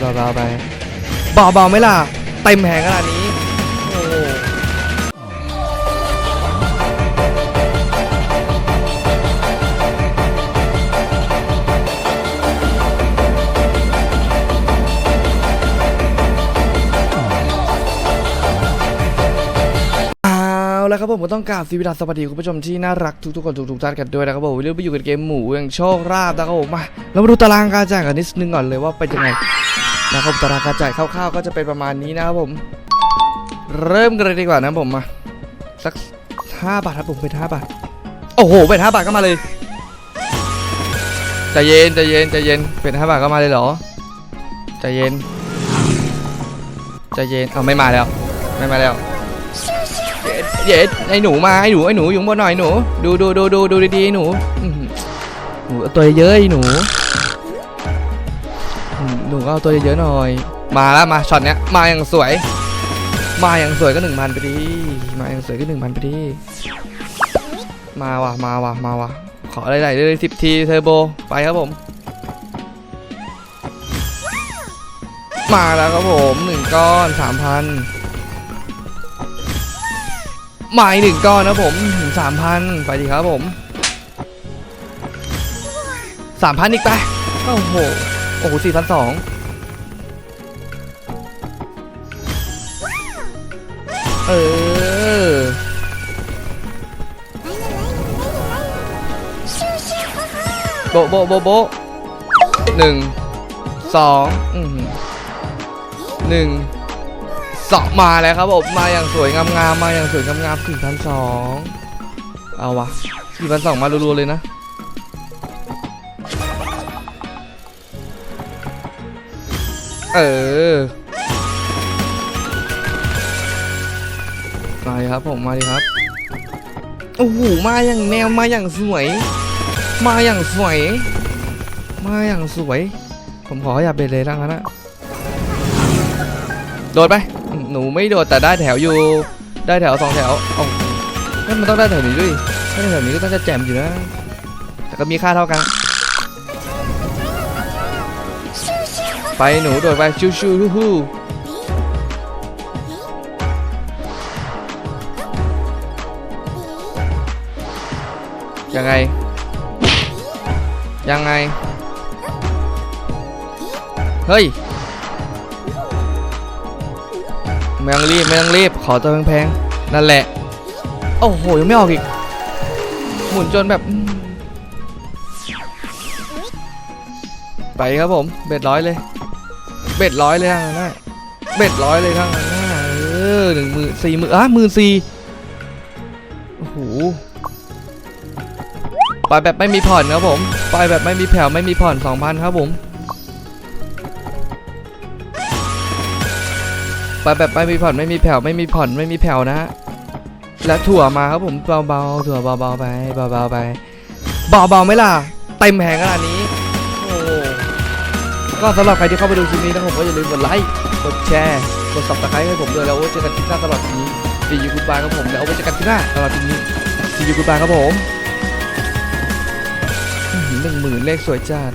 เบาๆไปเบาๆไหมล่ะเต็มแผงขนาดนี้โอ้โหเอาแล้วครับผมก็ต้องกราบสวัสดีคุณผู้ชมที่น่ารักทุกๆคนทุกๆท่านกันด้วยนะครับผมเรื่องไปอยู่กันเกมหมูอย่างโชคราบนะครับผมมาเรามาดูตารางการแจ่ายกันนิดนึงก่อนเลยว่าเป็นยังไง นะครับตารางการจ่ายคร่าวๆก็จะเป็นประมาณนี้นะครับผม เริ่มกันเลยดีกว่านะผมมาสักห้าบาทครับผมเป็นห้าบาท โอ้โหเป็นห้าบาทก็มาเลยใจเย็นใจเย็นใจเย็นเป็นห้าบาทก็มาเลยเหรอใจเย็นใจเย็นเอาไม่มาแล้วไม่มาแล้วเย็นเย็นไอ้หนูมาไอ้หนูไอ้หนูอยู่งบนหน่อยหนู ดูดูดูดูดูดีๆหนูหนูเตัวเยอะไอ้หนู หนูก็เอาตัวเยอะๆหน่อย มาแล้วมาช็อตเนี้ยมาอย่างสวย มาอย่างสวยก็หนึ่งพันไปดิมาอย่างสวยก็หนึ่งพันไปดิมาว่ะมาว่ะมาว่ะขออะไรๆเลยสิบทีเทอร์โบไปครับผม มาแล้วครับผมหนึ่งก้อนสามพันมาอีกหนึ่งก้อนนะผมถึงสามพันไปดีครับผมสามพันอีกไปโอ้โห โอ้โหสี่พันสองเออโบโบโบโบหนึ่งสองหนึ่งสองมาแล้วครับผมมาอย่างสวยงามๆมมาอย่างสวยงามๆสี่พันสองเอาวะสี่พันสองมารัวๆเลยนะ เออมาเลยครับผมมาเลยครับโอ้โหมาอย่างแนวมาอย่างสวย มาอย่างสวย มาอย่างสวย ผมขออย่าเป็นเลยแล้วกันนะโดดไป หนูไม่โดดแต่ได้แถวอยู่ ได้แถวสองแถวเอานั่นมันต้องได้แถวนี้ด้วยถ้าได้แถวนี้ก็ต้องจะแจมอยู่นะแต่ก็มีค่าเท่ากัน ไปหนูโดดไปชิวๆฮู้ฮู้ยังไง ยังไง เฮ้ยไม่ต้องรีบไม่ต้องรีบขอตัวแพงๆนั่นแหละ โอ้โห ยังไม่ออกอีก หมุนจนแบบ ไปครับผมเบ็ดร้อยเลย เบ็ดร้อยเลยทั้งนั้นนะเบ็ดร้อยเลยทั้งนั้นนะเออหนึ่งหมื่นสี่หมื่นอะหมื่นสี่โอ้โหไปแบบไม่มีผ่อนครับผมไปแบบไม่มีแผ่วไม่มีผ่อน2,000ครับผมไปแบบไม่มีผ่อนไม่มีแผ่วไม่มีผ่อนไม่มีแผ่วนะฮะและถั่วมาครับผมเบาๆถั่วเบาๆไปเบาๆไปเบาๆไหมล่ะเต็มแผงขนาดนี้ ก็สำหรับใครที่เข้ามาดูคลิปนี้นะครับผมก็อย่าลืมกดไลค์ กดแชร์ กดซับตะไคร้ให้ผมด้วยแล้วเจอกันคลิปหน้าตลอดทีนี้ซียูกูบายครับผมแล้วเอาไว้เจอกันคลิปหน้าตลอดทีนี้ซียูกูบายครับผมหนึ่งหมื่นเลขสวยจัด